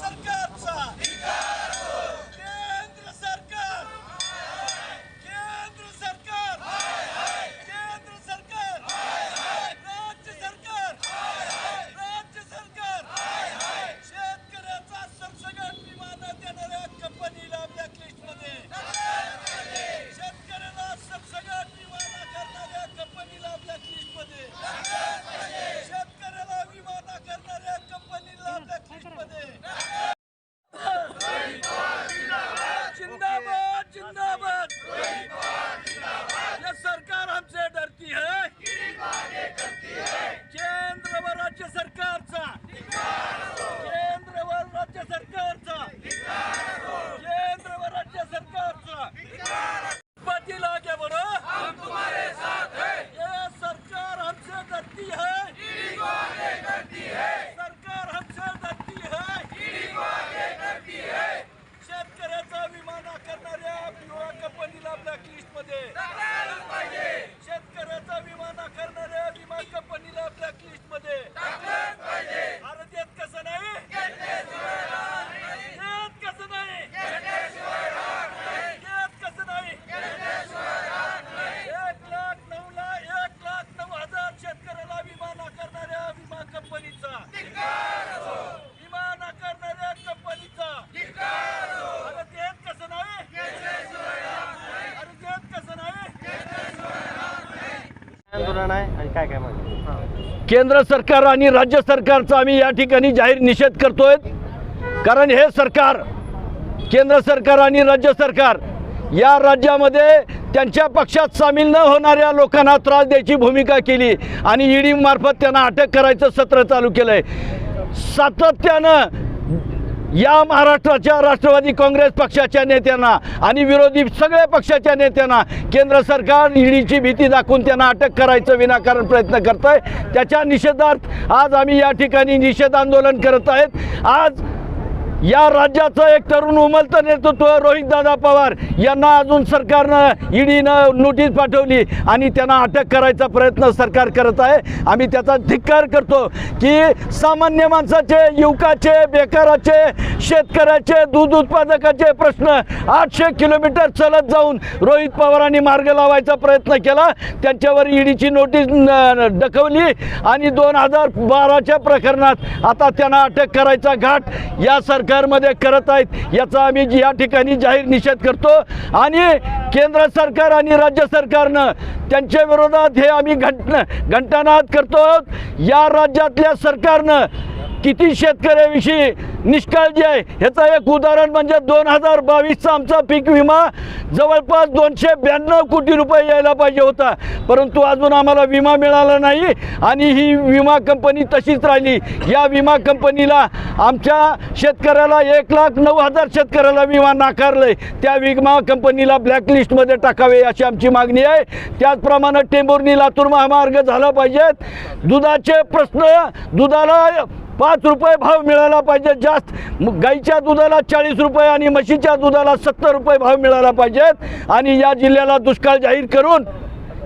सरकारचा मध्ये शेतकऱ्याचा विमा नाकारणाऱ्या विमा कंपनीला ब्लॅकलिस्टमध्ये अरे देत कसं नाही देत कसं नाही देत कसं नाही एक लाख नऊ लाख एक लाख नऊ हजार शेतकऱ्याला विमा नाकारणाऱ्या विमा कंपनीचा विमा नाकारणाऱ्या कंपनीचा अरे देत कसं नाही अरे देत कसं नाही आंदोलन आहे आणि काय काय मागणी केंद्र सरकार आणि राज्य सरकारचा आम्ही या ठिकाणी जाहीर निषेध करतोय. कारण हे सरकार केंद्र सरकार आणि राज्य सरकार या राज्यामध्ये त्यांच्या पक्षात सामील न होणाऱ्या लोकांना त्रास द्यायची भूमिका केली आणि ईडी मार्फत त्यांना अटक करायचं सत्र चालू केलं आहे सातत्यानं या महाराष्ट्राच्या राष्ट्रवादी काँग्रेस पक्षाच्या नेत्यांना आणि विरोधी सगळ्या पक्षाच्या नेत्यांना केंद्र सरकार ईडीची भीती दाखवून त्यांना अटक करायचं विनाकारण प्रयत्न करत आहे त्याच्या निषेधार्थ आज आम्ही या ठिकाणी निषेध आंदोलन करत आहेत. आज या राज्याचं एक तरुण उमलतं नेतृत्व रोहितदादा पवार यांना अजून सरकारनं ईडीनं नोटीस पाठवली आणि त्यांना अटक करायचा प्रयत्न सरकार करत आहे. आम्ही त्याचा धिक्कार करतो की सामान्य माणसाचे युवकाचे बेकाराचे शेतकऱ्याचे दूध उत्पादकाचे प्रश्न. आठशे किलोमीटर चालत जाऊन रोहित पवारांनी मार्ग लावायचा प्रयत्न केला. त्यांच्यावर ईडीची नोटीस डकवली आणि दोन हजार बाराच्या प्रकरणात आता त्यांना अटक करायचा घाट या सरकारमध्ये करत आहेत. याचा आम्ही या ठिकाणी जाहीर निषेध करतो. आणि केंद्र सरकार आणि राज्य सरकारनं त्यांच्या विरोधात हे आम्ही घंट घंटानाद करतो या राज्यातल्या सरकारनं किती शेतकऱ्याविषयी निष्काळजी आहे? ह्याचं एक उदाहरण म्हणजे दोन हजार बावीसचा आमचा पीक विमा जवळपास दोनशे ब्याण्णव कोटी रुपये यायला पाहिजे होता. परंतु अजून आम्हाला विमा मिळाला नाही आणि ही विमा कंपनी तशीच राहिली. या विमा कंपनीला आमच्या शेतकऱ्याला एक लाख नऊ हजार शेतकऱ्याला विमा नाकारलंय. त्या विमा कंपनीला ब्लॅकलिस्टमध्ये टाकावे अशी आमची मागणी आहे. त्याचप्रमाणे टेंभुर्णी लातूर महामार्ग झाला पाहिजेत दुधाचे प्रश्न दुधाला पाच रुपये भाव मिळाला पाहिजे जास्त. गाईच्या दुधाला चाळीस रुपये आणि म्हशीच्या दुधाला सत्तर रुपये भाव मिळाला पाहिजेत आणि या जिल्ह्याला दुष्काळ जाहीर करून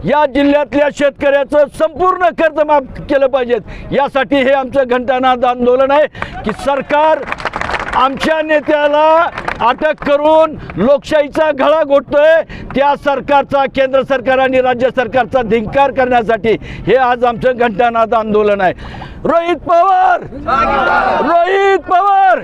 या जिल्ह्यातल्या शेतकऱ्याचं संपूर्ण कर्ज माफ केलं पाहिजेत यासाठी हे आमचं घंटानाद आंदोलन आहे की सरकार आमच्या नेत्याला अटक करून लोकशाहीचा गळा घोटतोय. त्या सरकारचा केंद्र सरकार आणि राज्य सरकारचा धिंकार करण्यासाठी हे आज आमचं घंटानाद आंदोलन आहे. रोहित पवार! रोहित पवार!